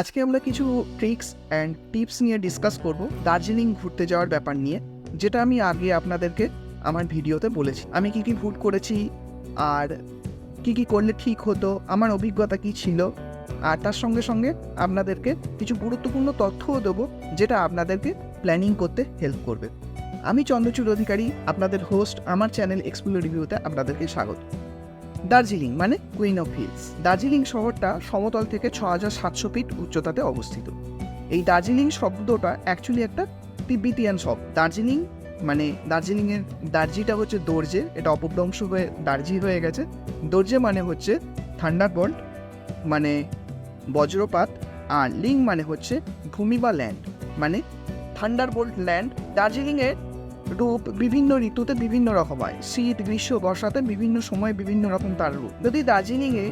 আজকে আমরা কিছু ট্রিক্স অ্যান্ড টিপস নিয়ে ডিসকাস করব দার্জিলিং ঘুরতে যাওয়ার ব্যাপার নিয়ে, যেটা আমি আগে আপনাদেরকে আমার ভিডিওতে বলেছি। আমি কি কি ভুল করেছি, আর কি কি করলে ঠিক হতো, আমার অভিজ্ঞতা কি ছিল, আর তার সঙ্গে সঙ্গে আপনাদেরকে কিছু গুরুত্বপূর্ণ তথ্যও দেবো, যেটা আপনাদেরকে প্ল্যানিং করতে হেল্প করবে। আমি চন্দ্রচূড় অধিকারী, আপনাদের হোস্ট আমার চ্যানেল এক্সপ্লোর রিভিউতে আপনাদেরকে স্বাগত। দার্জিলিং মানে কুইন অফ হিলস দার্জিলিং শহরটা সমতল থেকে ছ হাজার সাতশো ফিট উচ্চতাতে অবস্থিত। এই দার্জিলিং শব্দটা অ্যাকচুয়ালি একটা তিব্বিতিয়ান শব্দ। দার্জিলিং মানে দার্জিলিংয়ের দার্জিটা হচ্ছে দর্জে, এটা অপভ্রংশ হয়ে দার্জি হয়ে গেছে। দর্জে মানে হচ্ছে থান্ডারবোল্ট মানে বজ্রপাত, আর লিং মানে হচ্ছে ভূমি বা ল্যান্ড মানে থান্ডারবোল্ট ল্যান্ড দার্জিলিংয়ের রূপ বিভিন্ন ঋতুতে বিভিন্ন রকম হয়। শীত, গ্রীষ্ম, বর্ষাতে বিভিন্ন সময় বিভিন্ন রকম তার রূপ। যদি দার্জিলিংয়ে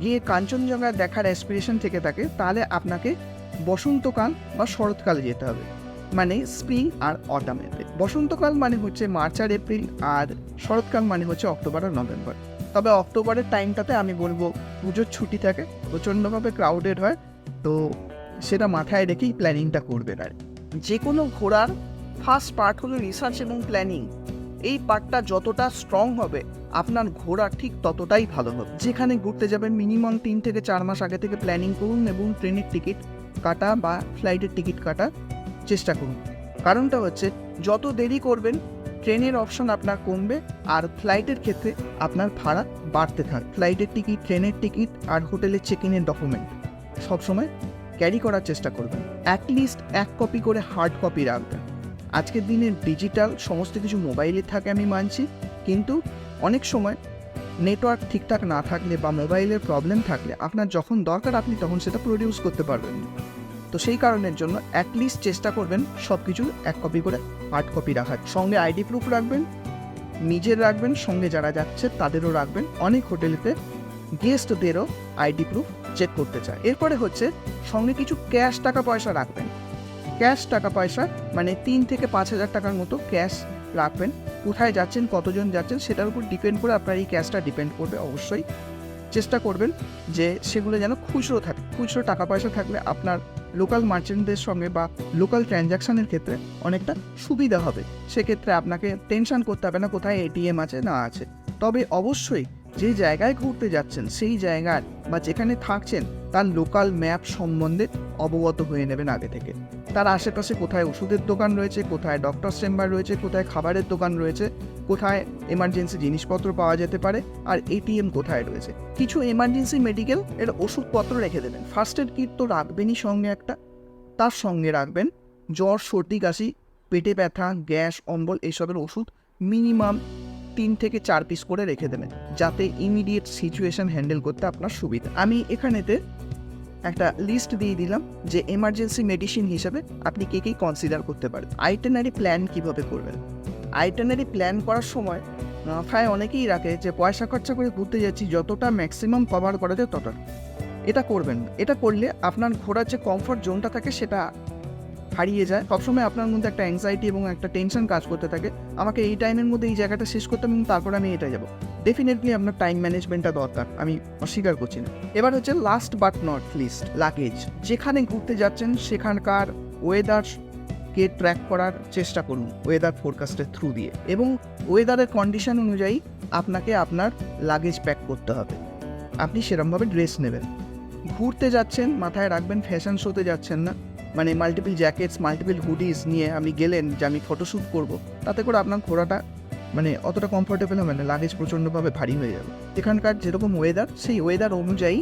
গিয়ে কাঞ্চনজঙ্ঘা দেখার অ্যাসপিরেশন থেকে থাকে, তাহলে আপনাকে বসন্তকাল বা শরৎকালে যেতে হবে। মানে স্প্রিং আর অটামেতে বসন্তকাল মানে হচ্ছে মার্চ আর এপ্রিল আর শরৎকাল মানে হচ্ছে অক্টোবর আর নভেম্বর। তবে অক্টোবরের টাইমটাতে আমি বলব, পুজোর ছুটি থাকে, প্রচণ্ডভাবে ক্রাউডেড হয়, তো সেটা মাথায় রেখেই প্ল্যানিংটা করবেন আর যে কোনো ঘোরার ফার্স্ট পার্ট হলো রিসার্চ এবং প্ল্যানিং এই পার্টটা যতটা স্ট্রং হবে, আপনার ঘোরা ঠিক ততটাই ভালো হবে। যেখানে ঘুরতে যাবেন মিনিমাম তিন থেকে চার মাস আগে থেকে প্ল্যানিং করুন এবং ট্রেনের টিকিট কাটা বা ফ্লাইটের টিকিট কাটা চেষ্টা করুন। কারণটা হচ্ছে, যত দেরি করবেন, ট্রেনের অপশন আপনার কমবে আর ফ্লাইটের ক্ষেত্রে আপনার ভাড়া বাড়তে থাকে। ফ্লাইটের টিকিট ট্রেনের টিকিট আর হোটেলের চেক ইনের ডকুমেন্ট সবসময় ক্যারি করার চেষ্টা করবেন। অ্যাটলিস্ট এক কপি করে হার্ড কপি রাখবেন। আজকের দিনে ডিজিটাল সমস্ত কিছু মোবাইলে থাকে আমি মানছি। কিন্তু অনেক সময় নেটওয়ার্ক ঠিকঠাক না থাকলে বা মোবাইলের প্রবলেম থাকলে আপনার যখন দরকার আপনি তখন সেটা প্রডিউস করতে পারবেন। তো সেই কারণের জন্য অ্যাটলিস্ট চেষ্টা করবেন সব কিছু এক কপি করে হার্ড কপি রাখার। সঙ্গে আইডি প্রুফ রাখবেন, নিজের রাখবেন, সঙ্গে যারা যাচ্ছে তাদেরও রাখবেন। অনেক হোটেলেতে গেস্টদেরও আইডি প্রুফ চেক করতে চায়। এরপরে হচ্ছে সঙ্গে কিছু ক্যাশ টাকা পয়সা রাখবেন। ক্যাশ টাকা পয়সা মানে তিন থেকে পাঁচ হাজার টাকার মতো ক্যাশ রাখবেন। কোথায় যাচ্ছেন, কতজন যাচ্ছেন, সেটার উপর ডিপেন্ড করে আপনার এই ক্যাশটা ডিপেন্ড করবে অবশ্যই। চেষ্টা করবেন যে সেগুলো যেন খুচরো থাকে, খুচরো টাকা পয়সা থাকলে আপনার লোকাল মার্চেন্টদের সঙ্গে বা লোকাল ট্রানজ্যাকশানের ক্ষেত্রে অনেকটা সুবিধা হবে। সেক্ষেত্রে আপনাকে টেনশন করতে হবে না, কোথায় এটিএম আছে, না আছে। তবে অবশ্যই যে জায়গায় ঘুরতে যাচ্ছেন, সেই জায়গার বা যেখানে থাকছেন, তার লোকাল ম্যাপ সম্বন্ধে অবগত হয়ে নেবেন আগে থেকে। তার আশেপাশে কোথায় ওষুধের দোকান রয়েছে, কোথায় ডক্টর চেম্বার রয়েছে, কোথায় খাবারের দোকান রয়েছে, কোথায় এমার্জেন্সি জিনিসপত্র পাওয়া যেতে পারে আর এটিএম কোথায় রয়েছে। কিছু এমার্জেন্সি মেডিকেল এর ওষুধপত্র রেখে দেবেন। ফার্স্ট এড কিট তো রাখবেনই সঙ্গে একটা। তার সঙ্গে রাখবেন জ্বর, সর্দি, কাশি, পেটে ব্যথা, গ্যাস, অম্বল এইসবের ওষুধ মিনিমাম তিন থেকে চার পিস করে রেখে দেবেন। যাতে ইমিডিয়েট সিচুয়েশন হ্যান্ডেল করতে আপনার সুবিধা। আমি এখানেতে একটা লিস্ট দিয়ে দিলাম যে এমার্জেন্সি মেডিসিন হিসাবে আপনি কে কেই কনসিডার করতে পারেন। আইটেনারি প্ল্যান কীভাবে করবেন? আইটেনারি প্ল্যান করার সময় প্রায় অনেকেই রাখে যে পয়সা খরচা করে ঘুরতে যাচ্ছি, যতটা ম্যাক্সিমাম কভার করা যায় ততটা। এটা করবেন। এটা করলে আপনার ঘোরার যে কমফর্ট জোনটা থাকে সেটা হারিয়ে যায়। সবসময় আপনার মধ্যে একটা অ্যাংজাইটি এবং একটা টেনশন কাজ করতে থাকে। আমাকে এই টাইমের মধ্যে এই জায়গাটা শেষ করতে এবং তারপর আমি এটা যাব। ডেফিনেটলি আপনার টাইম ম্যানেজমেন্টটা দরকার, আমি অস্বীকার করছি না। এবার হচ্ছে last but not least luggage যেখানে ঘুরতে যাচ্ছেন, সেখানকার ওয়েদার কে ট্র্যাক করার চেষ্টা করুন ওয়েদার ফোরকাস্টের থ্রু দিয়ে। এবং ওয়েদারের কন্ডিশন অনুযায়ী আপনাকে আপনার লাগেজ প্যাক করতে হবে। আপনি সেরমভাবে ড্রেস নেবেন। ঘুরতে যাচ্ছেন, মাথায় রাখবেন ফ্যাশন শোতে যাচ্ছেন না মানে মাল্টিপল জ্যাকেটস মাল্টিপল হুডিস নিয়ে আপনি গেলেন যে আমি ফটোশ্যুট করব, তাতে করে আপনার ঘোরাটা মানে অতটা কমফোর্টেবল হবে না লাগেজ প্রচণ্ডভাবে ভারী হয়ে যাবে। এখানকার যেরকম ওয়েদার সেই ওয়েদার অনুযায়ী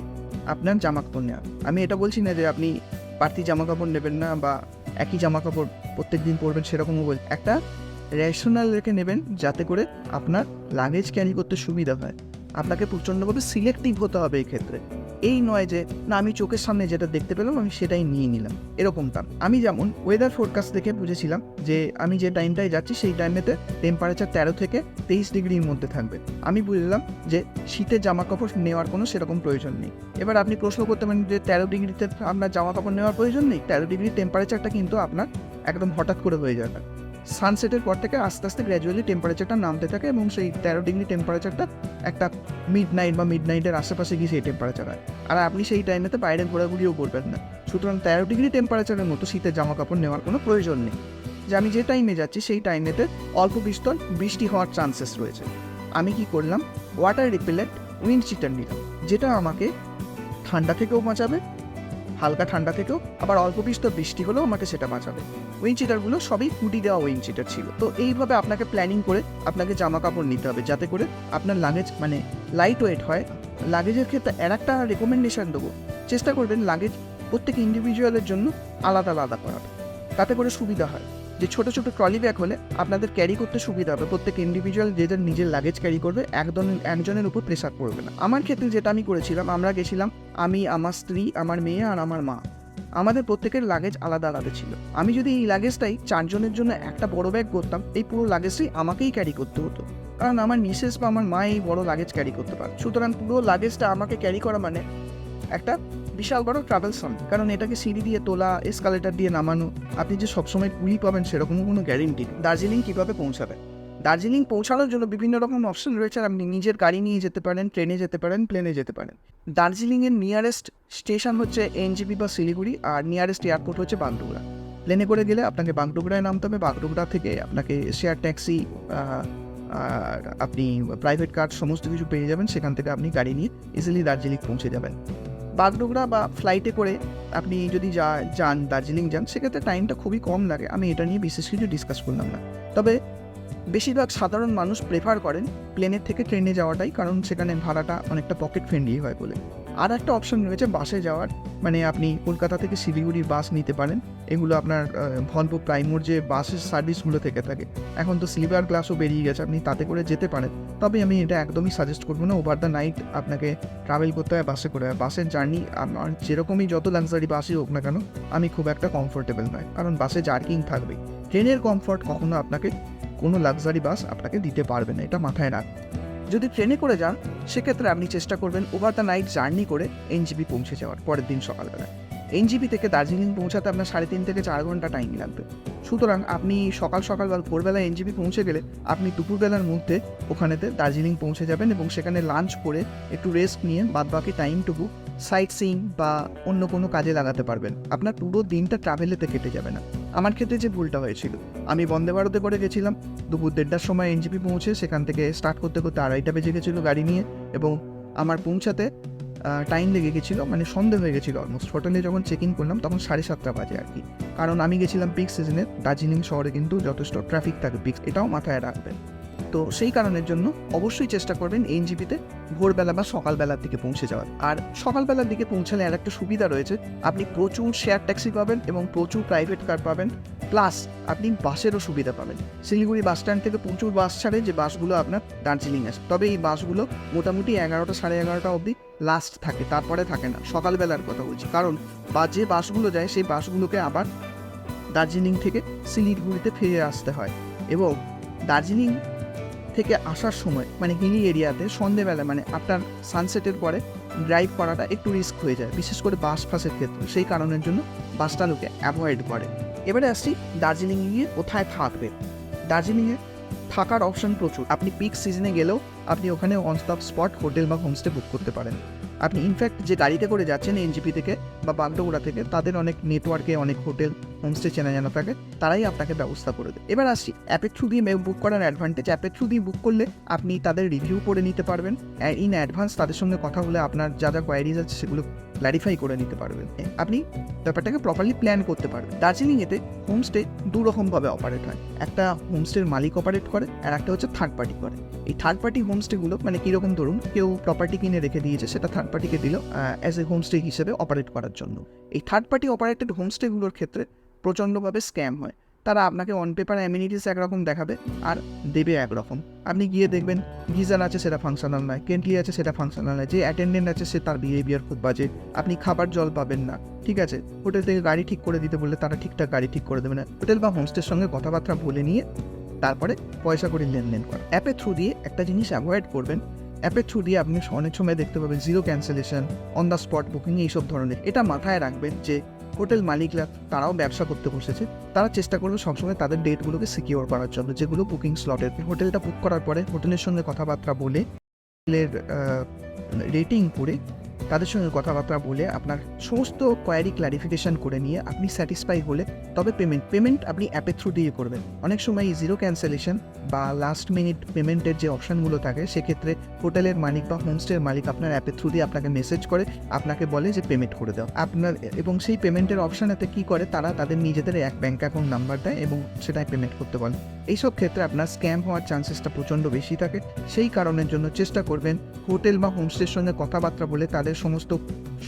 আপনার জামা কাপড় নেওয়া। আমি এটা বলছি না যে আপনি বাড়তি জামা কাপড় নেবেন না বা একই জামা কাপড় প্রত্যেক দিন পরবেন সেরকমও বল একটা রেশনাল রেখে নেবেন যাতে করে আপনার লাগেজ ক্যারি করতে সুবিধা হয়। আপনাকে প্রচণ্ডভাবে সিলেক্টিভ হতে হবে এই ক্ষেত্রে এই নয় যে, না, আমি চোখের সামনে যেটা দেখতে পেলাম, আমি সেটাই নিয়ে নিলাম। এরকমটা। আমি যেমন ওয়েদার ফোরকাস্ট দেখে বুঝেছিলাম যে, আমি যে টাইমটায় যাচ্ছি, সেই টাইমেতে টেম্পারেচার তেরো থেকে তেইশ ডিগ্রির মধ্যে থাকবে। আমি বুঝলাম যে শীতের জামা কাপড় নেওয়ার কোনো সেরকম প্রয়োজন নেই। এবার আপনি প্রশ্ন করতে পারেন যে, তেরো ডিগ্রিতে আপনার জামা কাপড় নেওয়ার প্রয়োজন নেই? তেরো ডিগ্রি টেম্পারেচারটা কিন্তু আপনার একদম হঠাৎ করে হয়ে যাবে। সানসেটের পর থেকে আস্তে আস্তে গ্র্যাজুয়ালি টেম্পারেচারটা নামতে থাকে এবং সেই তেরো ডিগ্রি টেম্পারেচারটা একটা মিড নাইট বা মিড নাইটের আশেপাশে গিয়ে সেই টেম্পারেচার হয়। আর আপনি সেই টাইমেতে বাইরে ঘোরাঘুরিও করবেন না। সুতরাং তেরো ডিগ্রি টেম্পারেচারের মতো শীতের জামা কাপড় নেওয়ার কোনো প্রয়োজন নেই। যে আমি যে টাইমে যাচ্ছি সেই টাইমেতে অল্প বিস্তর বৃষ্টি হওয়ার চান্সেস রয়েছে। আমি কি করলাম? ওয়াটার রিপেলেন্ট উইন্ড চিটার নিলাম, যেটা আমাকে ঠান্ডা থেকেও বাঁচাবে হালকা ঠান্ডা থেকেও আবার অল্প বিস্তর বৃষ্টি হলেও আমাকে সেটা বাঁচাবে। উইন চিটারগুলো সবই কুটি দেওয়া উইন চিটার ছিল। তো এইভাবে আপনাকে প্ল্যানিং করে আপনাকে জামা কাপড় নিতে হবে যাতে করে আপনার লাগেজ মানে লাইট ওয়েট হয়। লাগেজের ক্ষেত্রে আর একটা রেকমেন্ডেশান দেবো। চেষ্টা করবেন লাগেজ প্রত্যেক ইন্ডিভিজুয়ালের জন্য আলাদা আলাদা করার। তাতে করে সুবিধা হয়। যে ছোট ছোট ট্রলি ব্যাগ হলে আপনাদের ক্যারি করতে সুবিধা হবে। প্রত্যেক ইন্ডিভিজুয়াল যে যার নিজের লাগেজ ক্যারি করবে একজন একজনের উপর প্রেশার পড়বে না। আমার ক্ষেত্রে যেটা আমি করেছিলাম, আমরা গেছিলাম, আমি, আমার স্ত্রী, আমার মেয়ে আর আমার মা। আমাদের প্রত্যেকের লাগেজ আলাদা আলাদা ছিল। আমি যদি এই লাগেজটাই চারজনের জন্য একটা বড় ব্যাগ করতাম, এই পুরো লাগেজটাই আমাকেই ক্যারি করতে হতো। কারণ আমার মিসেস বা আমার মা এই বড় লাগেজ ক্যারি করতে পারে সুতরাং পুরো লাগেজটা আমাকে ক্যারি করা মানে একটা বিশাল বড় ট্রাভেল সম কারণ এটাকে সিঁড়ি দিয়ে তোলা এসকালেটার দিয়ে নামানো, আপনি যে সবসময় কুলি পাবেন সেরকমও কোনো গ্যারেন্টি দার্জিলিং কীভাবে পৌঁছাবে? দার্জিলিং পৌঁছানোর জন্য বিভিন্ন রকম অপশন রয়েছে আপনি নিজের গাড়ি নিয়ে যেতে পারেন ট্রেনে যেতে পারেন প্লেনে যেতে পারেন। দার্জিলিংয়ের নিয়ারেস্ট স্টেশন হচ্ছে এনজিপি বা শিলিগুড়ি, আর নিয়ারেস্ট এয়ারপোর্ট হচ্ছে বাগডোগরা। প্লেনে করে গেলে আপনাকে বাগডোগরায় নামতে হবে, বাগডোগরা থেকে আপনাকে শেয়ার ট্যাক্সি আপনি প্রাইভেট কার সমস্ত কিছু পেয়ে যাবেন, সেখান থেকে আপনি গাড়ি নিয়ে ইজিলি দার্জিলিং পৌঁছে যাবেন। বাগডোগরা বা ফ্লাইটে করে আপনি যদি যা, যান, দার্জিলিং যান, সেক্ষেত্রে টাইমটা খুবই কম লাগে। আমি এটা নিয়ে বিশেষ কিছু ডিসকাস করলাম না। তবে বেশিরভাগ সাধারণ মানুষ প্রেফার করেন প্লেনের থেকে ট্রেনে যাওয়াটাই, কারণ সেখানে ভাড়াটা অনেকটা পকেট ফ্রেন্ডলি হয় বলে। আর একটা অপশন রয়েছে বাসে যাওয়ার। মানে আপনি কলকাতা থেকে শিলিগুড়ির বাস নিতে পারেন। এগুলো আপনার ভলভো প্রাইমোর যে বাসের সার্ভিসগুলো থেকে থাকে। এখন তো স্লিপার ক্লাসও বেরিয়ে গেছে, আপনি তাতে করে যেতে পারেন। তবে আমি এটা একদমই সাজেস্ট করব না ওভার দ্য নাইট আপনাকে ট্রাভেল করতে হয় বাসে করে। বাসের জার্নি আমার যেরকমই যত লাক্সারি বাসই হোক না কেন, আমি খুব একটা কমফোর্টেবল নয়। কারণ বাসে জার্কিং থাকবে ট্রেনের কমফর্ট কখনো আপনাকে কোনো লাক্সারি বাস আপনাকে দিতে পারবে না, এটা মাথায় রাখ। যদি ট্রেনে করে যান, সেক্ষেত্রে আপনি চেষ্টা করবেন ওভার দ্য নাইট জার্নি করে এনজিপি পৌঁছে যাওয়ার পরের দিন সকালবেলায়। এনজিপি থেকে দার্জিলিং পৌঁছাতে আপনার সাড়ে তিন থেকে চার ঘণ্টা টাইম লাগবে। সুতরাং আপনি সকাল সকাল বা ভোরবেলা এনজিপি পৌঁছে গেলে আপনি দুপুরবেলার মধ্যে ওখানেতে দার্জিলিং পৌঁছে যাবেন এবং সেখানে লাঞ্চ করে একটু রেস্ট নিয়ে বাদবাকি টাইমটুকু সাইট সিইং বা অন্য কোনো কাজে লাগাতে পারবেন। আপনার পুরো দিনটা ট্রাভেলেতে কেটে যাবে না। আমার ক্ষেত্রে যে ভুলটা হয়েছিল, আমি বন্দে ভারতে করে গেছিলাম। দুপুর দেড়টার সময় এনজিপি পৌঁছে সেখান থেকে স্টার্ট করতে করতে আড়াইটা বেজে গেছিল গাড়ি নিয়ে এবং আমার পৌঁছাতে টাইম লেগে গেছিল মানে সন্ধে হয়ে গেছিল অলমোস্ট হোটেলে যখন চেক ইন করলাম তখন সাড়ে সাতটা বাজে আর কি। কারণ আমি গেছিলাম পিক সিজনে দার্জিলিং শহরে কিন্তু যথেষ্ট ট্রাফিক থাকে পিক এটাও মাথায় রাখবেন। তো সেই কারণের জন্য অবশ্যই চেষ্টা করবেন এনজিপিতে ভোরবেলা বা সকালবেলার দিকে পৌঁছে যাওয়ার। আর সকালবেলার দিকে পৌঁছালে আর একটা সুবিধা রয়েছে, আপনি প্রচুর শেয়ার ট্যাক্সি পাবেন এবং প্রচুর প্রাইভেট কার পাবেন, প্লাস আপনি বাসেরও সুবিধা পাবেন। শিলিগুড়ি বাস স্ট্যান্ড থেকে প্রচুর বাস ছাড়ে যে বাসগুলো আপনার দার্জিলিং আসে তবে এই বাসগুলো মোটামুটি এগারোটা সাড়ে এগারোটা অবধি লাস্ট থাকে, তারপরে থাকে না। সকালবেলার কথা বলছি। কারণ বা যে বাসগুলো যায়, সেই বাসগুলোকে আবার দার্জিলিং থেকে শিলিগুড়িতে ফিরে আসতে হয়। এবং দার্জিলিং থেকে আসার সময় মানে হিলি এরিয়াতে সন্ধেবেলা মানে আপনার সানসেটের পরে ড্রাইভ করাটা একটু রিস্ক হয়ে যায়, বিশেষ করে বাস ফাসের ক্ষেত্রে। সেই কারণের জন্য বাসটা লোকে অ্যাভয়েড করে। এবারে আসছি দার্জিলিং গিয়ে কোথায় থাকবে? দার্জিলিংয়ে থাকার অপশন প্রচুর। আপনি পিক সিজনে গেলেও আপনি ওখানে অন স্টপ স্পট হোটেল বা হোমস্টে বুক করতে পারেন। আপনি ইনফ্যাক্ট যে গাড়িতে করে যাচ্ছেন, এনজিপি থেকে বা বাগডোগরা থেকে, তাদের অনেক নেটওয়ার্কে অনেক হোটেল হোমস্টে চেনা জানা থাকে, তারাই আপনাকে ব্যবস্থা করে দেবে। এবার আসছি অ্যাপের থ্রু দিয়ে বুক করার অ্যাডভান্টেজ অ্যাপের থ্রু দিয়ে বুক করলে আপনি তাদের রিভিউ করে নিতে পারবেন অ্যান্ড ইন অ্যাডভান্স তাদের সঙ্গে কথা বলে আপনার যা যা কোয়ারিজ আছে সেগুলো ক্ল্যারিফাই করে নিতে পারবেন। আপনি ব্যাপারটাকে প্রপারলি প্ল্যান করতে পারবেন। দার্জিলিংয়েতে হোমস্টে দু রকমভাবে অপারেট হয়। একটা হোমস্টের মালিক অপারেট করে, আর একটা হচ্ছে থার্ড পার্টি করে। এই থার্ড পার্টি হোমস্টেগুলো মানে কীরকম ধরুন, কেউ প্রপার্টি কিনে রেখে দিয়েছে, সেটা থার্ড পার্টিকে দিল অ্যাজ এ হোমস্টে হিসেবে অপারেট করার জন্য। এই থার্ড পার্টি অপারেটেড হোমস্টেগুলোর ক্ষেত্রে প্রচণ্ডভাবে স্ক্যাম হয়। তারা আপনাকে অন পেপার অ্যামিনিটিস একরকম দেখাবে আর দেবে একরকম। আপনি গিয়ে দেখবেন গিজার আছে সেটা ফাংশনাল নয় কেন্টলি আছে সেটা ফাংশনাল নয়, যে অ্যাটেন্ডেন্ট আছে সে তার বিহেভিয়ার খুব বাজে, আপনি খাবার জল পাবেন না, ঠিক আছে? হোটেল থেকে গাড়ি ঠিক করে দিতে বললে তারা ঠিকঠাক গাড়ি ঠিক করে দেবে না। হোটেল বা হোমস্টের সঙ্গে কথাবার্তা বলে নিয়ে তারপরে পয়সা করে লেনদেন করা। অ্যাপের থ্রু দিয়ে একটা জিনিস অ্যাভয়েড করবেন। অ্যাপের থ্রু দিয়ে আপনি অনেক সময় দেখতে পাবেন zero cancellation on the spot booking এইসব ধরনের। এটা মাথায় রাখবেন যে হোটেল মালিকরা তারাও ব্যবসা করতে বসেছে। তারা চেষ্টা করবে সবসময় তাদের ডেটগুলোকে সিকিওর করার জন্য। যেগুলো বুকিং স্লটের হোটেলটা বুক করার পরে হোটেলের সঙ্গে কথাবার্তা বলে হোটেলের রেটিং করে তাদের সঙ্গে কথাবার্তা বলে আপনার সমস্ত কোয়ারি ক্লারিফিকেশন করে নিয়ে আপনি স্যাটিসফাই হলে তবে পেমেন্ট পেমেন্ট আপনি অ্যাপের থ্রু দিয়ে করবেন। অনেক সময় জিরো ক্যান্সেলেশন বা লাস্ট মিনিট পেমেন্টের যে অপশানগুলো থাকে, সেক্ষেত্রে হোটেলের মালিক বা হোমস্টের মালিক আপনার অ্যাপের থ্রু দিয়ে আপনাকে মেসেজ করে, আপনাকে বলে যে পেমেন্ট করে দাও। আপনার, এবং সেই পেমেন্টের অপশানেতে কী করে? তারা তাদের নিজেদের এক ব্যাঙ্ক অ্যাকাউন্ট নাম্বার দেয় এবং সেটাই পেমেন্ট করতে বলে। এইসব ক্ষেত্রে আপনার স্ক্যাম হওয়ার চান্সেসটা প্রচণ্ড বেশি থাকে। সেই কারণের জন্য চেষ্টা করবেন হোটেল বা হোমস্টের সঙ্গে কথাবার্তা বলে তাদের সমস্ত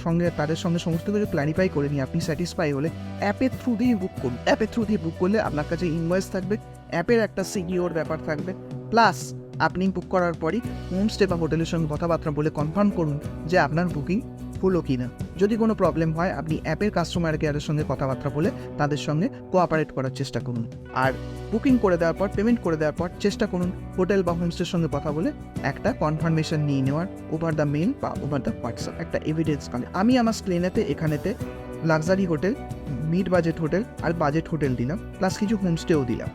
সঙ্গে, তাদের সঙ্গে সমস্ত কিছু ক্ল্যারিফাই করে নিয়ে আপনি স্যাটিসফাই হলে অ্যাপের থ্রু দিয়েই বুক করুন। অ্যাপের থ্রু দিয়ে বুক করলে আপনার কাছে ইনভয়েস থাকবে অ্যাপের একটা সিকিওর ব্যাপার থাকবে। প্লাস আপনি বুক করার পরই হোমস্টে বা হোটেলের সঙ্গে কথাবার্তা বলে কনফার্ম করুন যে আপনার বুকিং হলো কি না যদি কোনো প্রবলেম হয়, আপনি অ্যাপের কাস্টমার কেয়ারের সঙ্গে কথাবার্তা বলে তাদের সঙ্গে কোঅপারেট করার চেষ্টা করুন। আর বুকিং করে দেওয়ার পর পেমেন্ট করে দেওয়ার পর চেষ্টা করুন হোটেল বা হোমস্টের সঙ্গে কথা বলে একটা কনফার্মেশন নিয়ে নেওয়ার ওভার দ্য মেল বা ওভার দ্য হোয়াটসঅ্যাপ একটা এভিডেন্স কালে আমি আমার স্ক্রিনেতে এখানেতে luxury hotel mid budget hotel আর বাজেট হোটেল দিলাম প্লাস কিছু হোমস্টেও দিলাম।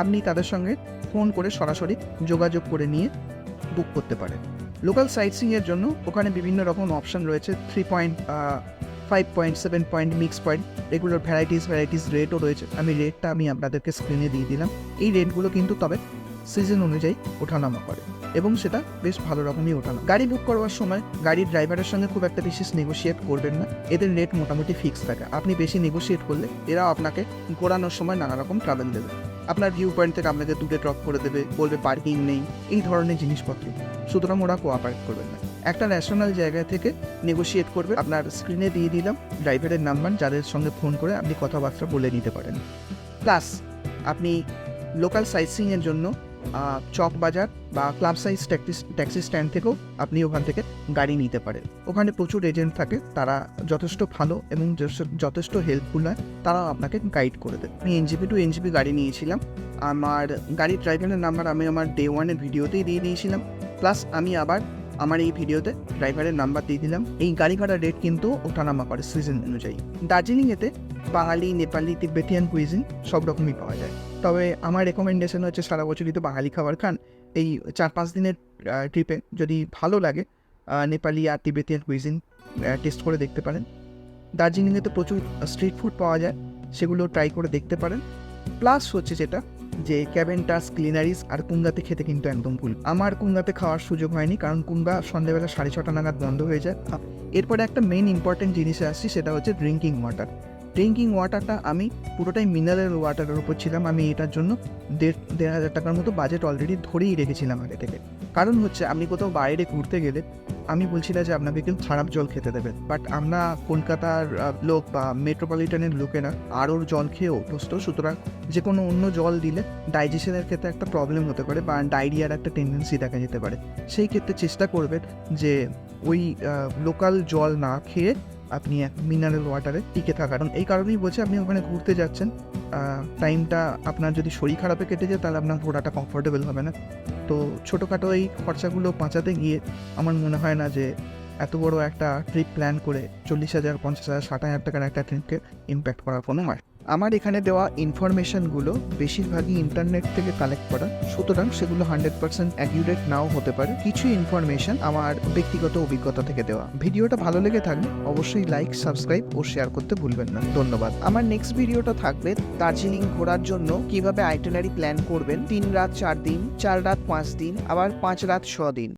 আপনি তাদের সঙ্গে ফোন করে সরাসরি যোগাযোগ করে নিয়ে বুক করতে পারেন। লোকাল সাইট সিংয়ের জন্য ওখানে বিভিন্ন রকম অপশন রয়েছে three point five point seven point mix point regular varieties varieties রেটও রয়েছে। আমি রেটটা আমি আপনাদেরকে স্ক্রিনে দিয়ে দিলাম। এই রেটগুলো কিন্তু তবে সিজন অনুযায়ী ওঠানামা করে এবং সেটা বেশ ভালো রকমই ওঠানো। গাড়ি বুক করবার সময় গাড়ির ড্রাইভারের সঙ্গে খুব একটা বিশেষ নেগোশিয়েট করবেন না। এদের রেট মোটামুটি ফিক্স থাকে। আপনি বেশি নেগোশিয়েট করলে এরা আপনাকে ঘোরানোর সময় নানা রকম ট্রাভেল দেবে। আপনার ভিউ পয়েন্ট থেকে আপনাকে দূরে ড্রপ করে দেবে বলবে পার্কিং নেই এই ধরনের জিনিসপত্র। সুতরাং ওরা কোঅপারেট করবেন না। একটা ন্যাশনাল জায়গা থেকে নেগোশিয়েট করবে। আপনার স্ক্রিনে দিয়ে দিলাম ড্রাইভারের নাম্বার যাদের সঙ্গে ফোন করে আপনি কথাবার্তা বলে নিতে পারেন। প্লাস আপনি লোকাল সাইটসিংয়ের জন্য আহ, চক বাজার বা club side taxi taxi stand থেকেও আপনি ওখান থেকে গাড়ি নিতে পারেন ওখানে প্রচুর এজেন্ট থাকে, তারা যথেষ্ট ভালো এবং যথেষ্ট- হেল্পফুল হয় তারাও আপনাকে গাইড করে দেবে আমি এনজিপি টু এনজিপি গাড়ি নিয়েছিলাম। আমার গাড়ির ড্রাইভারের নাম্বার আমি আমার ডে ওয়ানের ভিডিওতেই দিয়ে দিয়েছিলাম। প্লাস আমি আবার আমার এই ভিডিওতে ড্রাইভারের নাম্বার দিয়ে দিলাম। এই গাড়ি ভাড়ার রেট কিন্তু ওঠানামা করে সিজন অনুযায়ী। দার্জিলিংয়েতে বাঙালি, নেপালি, তিব্বেতিয়ান কুইজিন সব রকমই পাওয়া যায়। তবে আমার রেকমেন্ডেশন হচ্ছে সারা বছরই তো বাঙালি খাবার খান। এই চার পাঁচ দিনের ট্রিপে যদি ভালো লাগে নেপালি আর তিবেতিয়ান কুইজিন টেস্ট করে দেখতে পারেন। দার্জিলিংয়ে তো প্রচুর স্ট্রিট ফুড পাওয়া যায়, সেগুলো ট্রাই করে দেখতে পারেন। প্লাস হচ্ছে যেটা, যে ক্যাবেন্টাস ক্লিনারিস আর কুঙ্গাতে খেতে কিন্তু একদম ভুল। আমার কুঙ্গাতে খাওয়ার সুযোগ হয়নি, কারণ কুঙ্গা সন্ধ্যেবেলা সাড়ে ছটা নাগাদ বন্ধ হয়ে যায়। এরপরে একটা মেইন ইম্পর্টেন্ট জিনিসে আসছি, সেটা হচ্ছে ড্রিঙ্কিং ওয়াটার ড্রিঙ্কিং ওয়াটারটা আমি পুরোটাই মিনারেল ওয়াটারের উপর ছিলাম। আমি এটার জন্য দেড় দেড় হাজার টাকার মতো বাজেট অলরেডি ধরেই রেখেছিলাম আগে থেকে। কারণ হচ্ছে আপনি কোথাও বাইরে ঘুরতে গেলে আমি বলছি না যে আপনাকে কিন্তু খারাপ জল খেতে দেবেন বাট আমরা কলকাতার লোক বা মেট্রোপলিটনের লোকেরা আরও জল খেয়ে অভ্যস্ত। সুতরাং যে কোনো অন্য জল দিলে ডাইজেশনের ক্ষেত্রে একটা প্রবলেম হতে পারে বা ডায়রিয়ার একটা টেন্ডেন্সি দেখা যেতে পারে। সেই ক্ষেত্রে চেষ্টা করবেন যে ওই লোকাল জল না খেয়ে আপনি এক মিনারেল ওয়াটারে টিকে থাকা। কারণ এই কারণেই বলছে আপনি ওখানে ঘুরতে যাচ্ছেন। টাইমটা আপনার যদি শরীর খারাপে কেটে যায়, তাহলে আপনার ঘোরাটা কমফোর্টেবল হবে না। তো ছোটোখাটো এই খরচাগুলো বাঁচাতে গিয়ে আমার মনে হয় না যে এত বড় একটা ট্রিপ প্ল্যান করে চল্লিশ হাজার, পঞ্চাশ হাজার, ষাট হাজার টাকার একটা ট্রিপকে ইম্প্যাক্ট করার কোনো হয় আমার এখানে দেওয়া ইনফরমেশনগুলো বেশিরভাগই ইন্টারনেট থেকে কালেক্ট করা। সুতরাং সেগুলো হান্ড্রেড পার্সেন্ট অ্যাকিউরেট নাও হতে পারে। কিছু ইনফরমেশন আমার ব্যক্তিগত অভিজ্ঞতা থেকে দেওয়া। ভিডিওটা ভালো লেগে থাকলে অবশ্যই লাইক, সাবস্ক্রাইব ও শেয়ার করতে ভুলবেন না। ধন্যবাদ। আমার নেক্সট ভিডিওটা থাকবে দার্জিলিং ঘোরার জন্য কীভাবে আইটেনারি প্ল্যান করবেন। তিন রাত চার দিন, চার রাত পাঁচ দিন, আবার পাঁচ রাত ছ দিন।